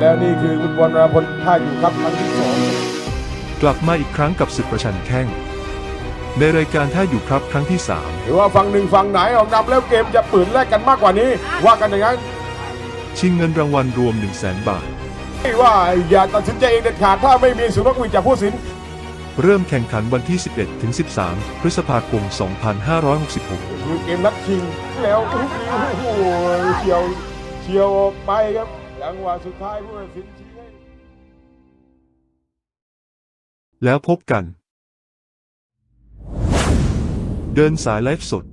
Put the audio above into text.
แล้วนี่คือคุณบอลราพลท่าอยู่ครับครั้งที่สองกลับมาอีกครั้งกับศึกประชันแข้ง ในรายการท่าอยู่ครับครั้งที่หรือว่าฝั่งหนึ่งฝั่งไหนออกนำแล้วเกมจะปืนแลกกันมากกว่านี้ ว่ากันอย่างนั้น3ชิงเงินรางวัลรวม 1 0 0 0 0แบาทไม่ว่าอย่าตัดสินใจเองเด็ดขาดถ้าไม่มีสุนทรวิจจากผู้สินเริ่มแข่งขันวันที่ 11 ถึง 13 พฤษภาคม 2566คือเกมนัดชิงแล้วโอ้โหเฉียวเฉียวออกไปครับ จังหวะสุดท้ายผู้ตัดสินชี้ให้แล้วพบกัน เดินสายไลฟ์สด